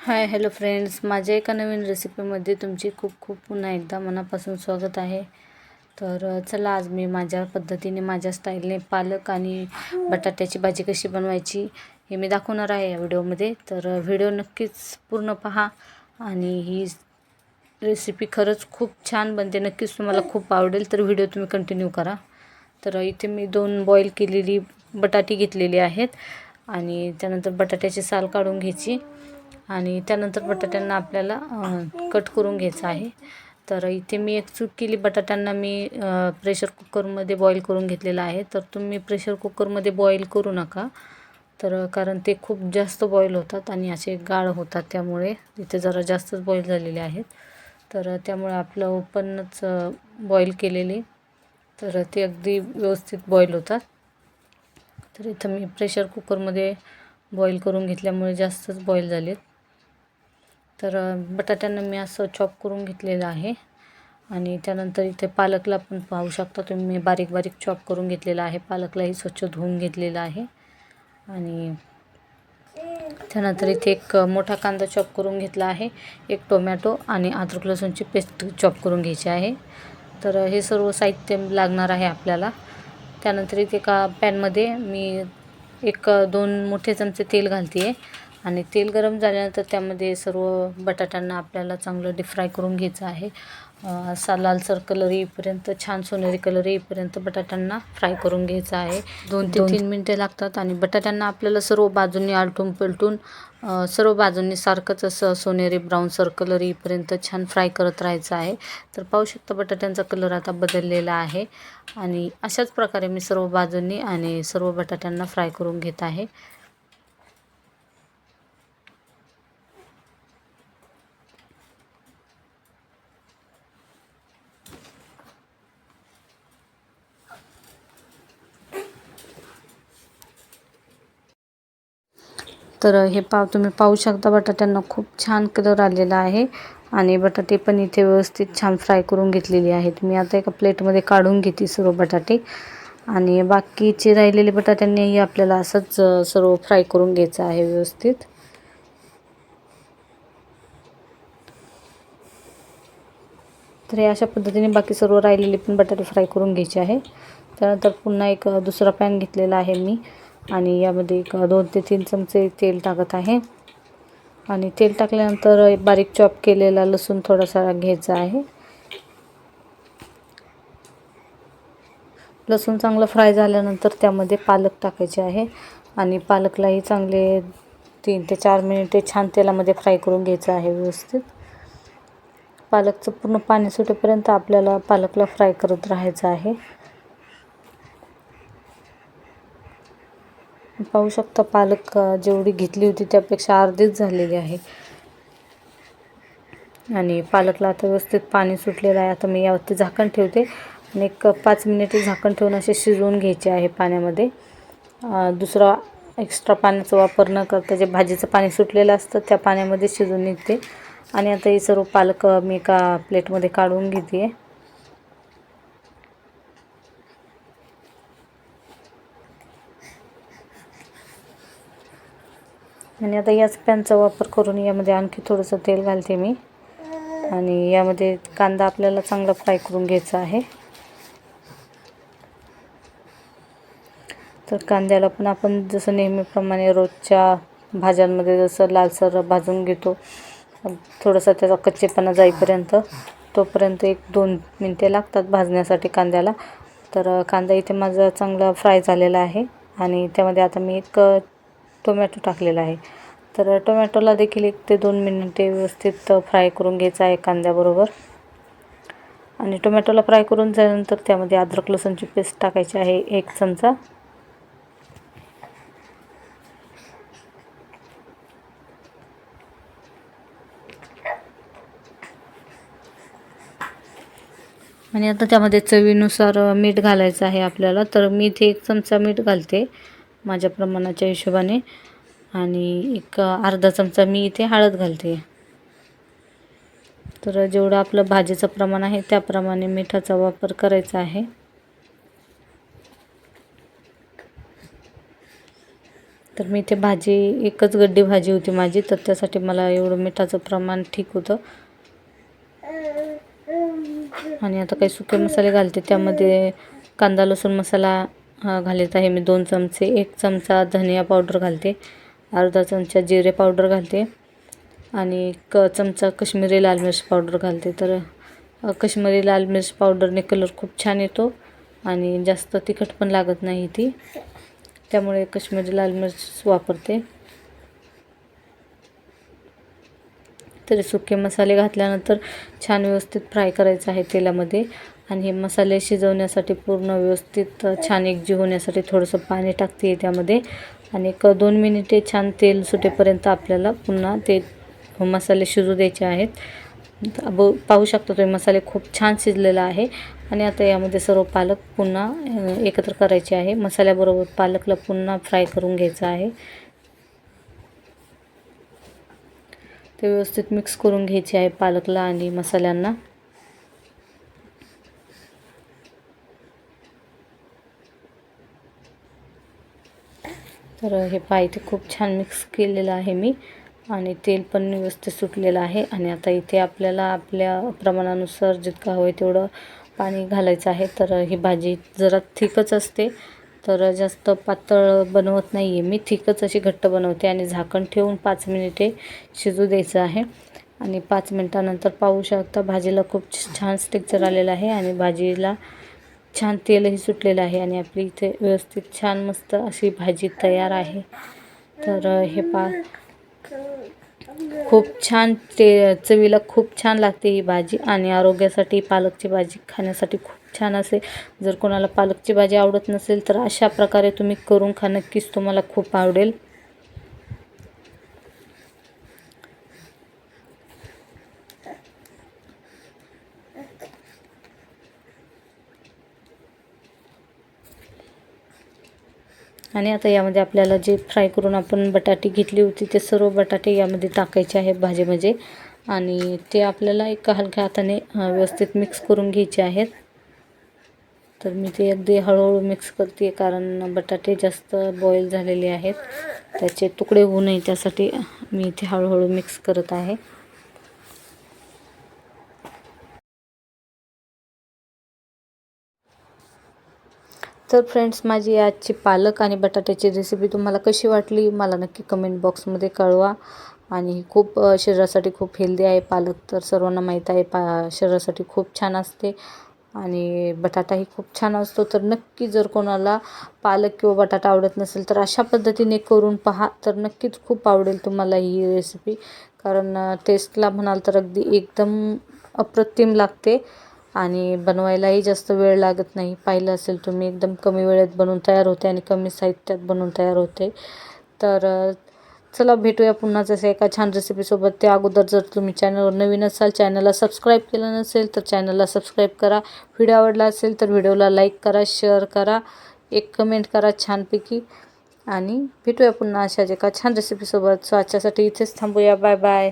Hi hello friends. माझ्या एका नवीन रेसिपीमध्ये तुमची खूप खूप पुन्हा एकदा मनापासून स्वागत आहे. तर चला आज मी माझ्या पद्धतीने माझ्या स्टाईलने पालक आणि बटाट्याची भाजी कशी बनवायची हे मी दाखवणार आहे या व्हिडिओमध्ये. तर व्हिडिओ नक्कीच पूर्ण पहा आणि ही रेसिपी खरंच खूप छान बनते. नक्कीच तुम्हाला खूप आवडेल तर व्हिडिओ तुम्ही कंटिन्यू करा. तर इथे मी दोन बॉईल केलेली बटाटी घेतलेली आहेत आणि त्यानंतर बटाट्याची साल काढून घ्यायची. आणि त्यानंतर बटाट्यांना आपल्याला कट करून घ्यायचं आहे. तर इथे मी एक चूक केली. बटाट्यांना मी प्रेशर कुकरमध्ये बॉईल करून घेतलेलं आहे. तर तुम्ही प्रेशर कुकरमध्ये बॉईल करू नका. तर कारण ते खूप जास्त बॉईल होतात आणि असे गाळ होतात. त्यामुळे इथे जरा जास्तच बॉईल झालेले आहेत. तर त्यामुळे आपलं ओपनच बॉईल केलेले. तर ते अगदी व्यवस्थित बॉईल होतात. तर इथं मी प्रेशर कुकरमध्ये बॉईल करून घेतल्यामुळे जास्तच बॉईल झालेत. तर बटाट्यांना मी असं चॉप करून घेतलेलं आहे. आणि त्यानंतर इथे पालकला पण पाहू शकता तुम्ही मी बारीक बारीक चॉप करून घेतलेला आहे. पालकलाही स्वच्छ धुवून घेतलेलं आहे. आणि त्यानंतर इथे एक मोठा कांदा चॉप करून घेतला आहे. एक टोमॅटो आणि अद्रक लसूणची पेस्ट चॉप करून घ्यायची आहे. तर हे सर्व साहित्य लागणार आहे आपल्याला. त्यानंतर इथे एका पॅनमध्ये मी एक दोन मोठे चमचे तेल घालते आहे आणि तेल गरम झाल्यानंतर त्यामध्ये सर्व बटाट्यांना आपल्याला चांगलं डीप फ्राय करून घ्यायचं आहे. असा लालसर कलर येईपर्यंत छान सोनेरी कलर येईपर्यंत बटाट्यांना फ्राय करून घ्यायचं आहे. दोन ते तीन मिनटे लागतात आणि बटाट्यांना आपल्याला सर्व बाजूंनी आलटून पलटून सर्व बाजूंनी सारखंच असं सोनेरी ब्राऊनसर कलर येईपर्यंत छान फ्राय करत राहायचं आहे. तर पाहू शकता बटाट्यांचा कलर आता बदललेला आहे. आणि अशाच प्रकारे मी सर्व बाजूंनी आणि सर्व बटाट्यांना फ्राय करून घेत आहे. तर हे पाव तुम्ही पाहू शकता बटाट्यांना खूप छान कलर आलेला आहे. आणि बटाटे पण इथे व्यवस्थित छान फ्राय करून घेतलेली आहेत. मी आता एका प्लेटमध्ये काढून घेते सर्व बटाटे. आणि बाकीचे राहिलेले बटाट्यांनीही आपल्याला असंच सर्व फ्राय करून घ्यायचं आहे व्यवस्थित. तर हे अशा पद्धतीने बाकी सर्व राहिलेले पण बटाटे फ्राय करून घ्यायचे आहे. त्यानंतर पुन्हा एक दुसरा पॅन घेतलेला आहे मी. आणि यामध्ये एक दोन ते तीन चमचे तेल टाकत आहे. आणि तेल टाकल्यानंतर बारीक चॉप केलेला लसूण थोडासा घ्यायचा आहे. लसूण चांगलं फ्राय झाल्यानंतर त्यामध्ये पालक टाकायचे आहे. आणि पालकलाही चांगले तीन ते चार मिनिटे छान तेलामध्ये फ्राय करून घ्यायचं आहे व्यवस्थित. पालकचं पूर्ण पाणी सुटेपर्यंत आपल्याला पालकला फ्राय करत राहायचं आहे. पाहू शकता पालक जेवढी घेतली होती त्यापेक्षा अर्धीच झालेली आहे. आणि पालकला आता व्यवस्थित पाणी सुटलेलं आहे. आता मी यावरती झाकण ठेवते. आणि एक पाच मिनिटे झाकण ठेवून असे शिजवून घ्यायचे आहे पाण्यामध्ये. दुसरा एक्स्ट्रा पाण्याचा वापर न करता जे भाजीचं पाणी सुटलेलं असतं त्या पाण्यामध्ये शिजून निघते. आणि आता हे सर्व पालक मी एका प्लेटमध्ये काढून घेते. आणि आता याच पॅनचा वापर करून यामध्ये आणखी थोडंसं तेल घालते मी. आणि यामध्ये कांदा आपल्याला चांगला फ्राय करून घ्यायचा आहे. तर कांद्याला पण आपण जसं नेहमीप्रमाणे रोजच्या भाज्यांमध्ये जसं लालसर भाजून घेतो थोडासा त्याचा कच्चेपणा जाईपर्यंत तोपर्यंत एक दोन मिनटे लागतात भाजण्यासाठी कांद्याला. तर कांदा इथे माझा चांगला फ्राय झालेला आहे. आणि त्यामध्ये आता मी एक टोमॅटो टाकलेला आहे. तर टोमॅटोला देखील एक ते दोन मिनिटे व्यवस्थित फ्राय करून घ्यायचं आहे कांद्याबरोबर. आणि टोमॅटोला फ्राय करून झाल्यानंतर त्यामध्ये अद्रक लसूणची पेस्ट टाकायची आहे एक चमचा. आणि आता त्यामध्ये चवीनुसार मीठ घालायचं आहे आपल्याला. तर मी इथे एक चमचा मीठ घालते. माझ्या प्रमाणाच्या हिशोबाने. आणि एक अर्धा चमचा मी इथे हळद घालते. तर जेवढं आपलं भाजीचं प्रमाण आहे त्याप्रमाणे मिठाचा वापर करायचा आहे. तर मी इथे भाजी एकच गड्डी भाजी होती माझी तर त्यासाठी मला एवढं मिठाचं प्रमाण ठीक होतं. आणि आता काही सुके मसाले घालते त्यामध्ये कांदा लसूण मसाला घालत आहे मी दोन चमचे. एक चमचा धनिया पावडर घालते. अर्धा चमचा जिरे पावडर घालते. आणि क चमचा कश्मीरी लाल मिरची पावडर घालते. तर कश्मीरी लाल मिरची पावडरने कलर खूप छान येतो आणि जास्त तिखट पण लागत नाही ती. त्यामुळे कश्मीरी लाल मिरच वापरते. तरी सुके मसाले घातल्यानंतर छान व्यवस्थित फ्राय करायचं आहे तेलामध्ये. आणि हे मसाले शिजवण्यासाठी पूर्ण व्यवस्थित छान एकजीव होण्यासाठी थोडंसं पाणी टाकते त्यामध्ये. आणि एक दोन मिनिटे छान तेल सुटेपर्यंत आपल्याला पुन्हा ते मसाले शिजू द्यायचे आहेत. ब पाहू शकता तुम्ही मसाले खूप छान शिजलेला आहे. आणि आता यामध्ये सर्व पालक पुन्हा एकत्र करायचे आहे. मसाल्याबरोबर पालकला पुन्हा फ्राय करून घ्यायचं आहे. ते व्यवस्थित मिक्स करून घ्यायचे आहे पालकला आणि मसाल्यांना. तर हे पाय ते खूप छान मिक्स केलेलं आहे मी. आणि तेल पण व्यवस्थित सुटलेलं आहे. आणि आता इथे आपल्याला आपल्या प्रमाणानुसार जितकं हवं आहे तेवढं पाणी घालायचं आहे. तर ही भाजी जरा थिकच असते. तर जास्त पातळ बनवत नाही आहे मी. थिकच अशी घट्ट बनवते आणि झाकण ठेवून पाच मिनिटे शिजू द्यायचं आहे. आणि पाच मिनटानंतर पाहू शकता भाजीला खूप छान स्टिक्चर आलेलं आहे. आणि भाजीला छान तेलही सुटलेलं आहे आणि आपली इथे व्यवस्थित छान मस्त अशी भाजी तयार आहे. तर हे पा खूप छान ते चवीला खूप छान लागते ही भाजी आणि आरोग्यासाठी पालकची भाजी खाण्यासाठी खूप छान असे. जर कोणाला पालकची भाजी आवडत नसेल तर अशा प्रकारे तुम्ही करून खा. नक्कीच तुम्हाला खूप आवडेल. आणि आता यामध्ये आपल्याला जे फ्राय करून आपण बटाटे घेतली होती ते सर्व बटाटे यामध्ये टाकायचे आहेत भाजीमध्ये. आणि ते आपल्याला एका हलक्या हाताने व्यवस्थित मिक्स करून घ्यायचे आहेत. तर मी ते अगदी हळूहळू मिक्स करते कारण बटाटे जास्त बॉईल झालेले आहेत. त्याचे तुकडे होऊ नये त्यासाठी मी इथे हळूहळू मिक्स करत आहे. तर फ्रेंड्स माझी आजची पालक आणि बटाट्याची रेसिपी तुम्हाला कशी वाटली मला नक्की कमेंट बॉक्समध्ये कळवा. आणि खूप शरीरासाठी खूप हेल्दी आहे पालक तर सर्वांना माहीत आहे पा शरीरासाठी खूप छान असते. आणि बटाटाही खूप छान असतो तर नक्की जर कोणाला पालक किंवा बटाटा आवडत नसेल तर अशा पद्धतीने करून पहा. तर नक्कीच खूप आवडेल तुम्हाला ही रेसिपी कारण टेस्टला म्हणाल तर अगदी एकदम अप्रतिम लागते. आणि बनवायलाही जास्त वेळ लागत नाही. पाहिलं असेल तुम्ही एकदम कमी वेळेत बनवून तयार होते आणि कमी साहित्यात बनवून तयार होते. तर चला भेटूया पुन्हा जसं एका छान रेसिपीसोबत त्या अगोदर जर तुम्ही चॅनलवर नवीन असाल चॅनलला सबस्क्राईब केलं नसेल तर चॅनलला सबस्क्राईब करा. व्हिडिओ आवडला असेल तर व्हिडिओला लाईक करा शेअर करा. एक कमेंट करा छानपैकी. आणि भेटूया पुन्हा अशाच एका छान रेसिपीसोबत सो आजच्यासाठी इथेच थांबूया. Bye bye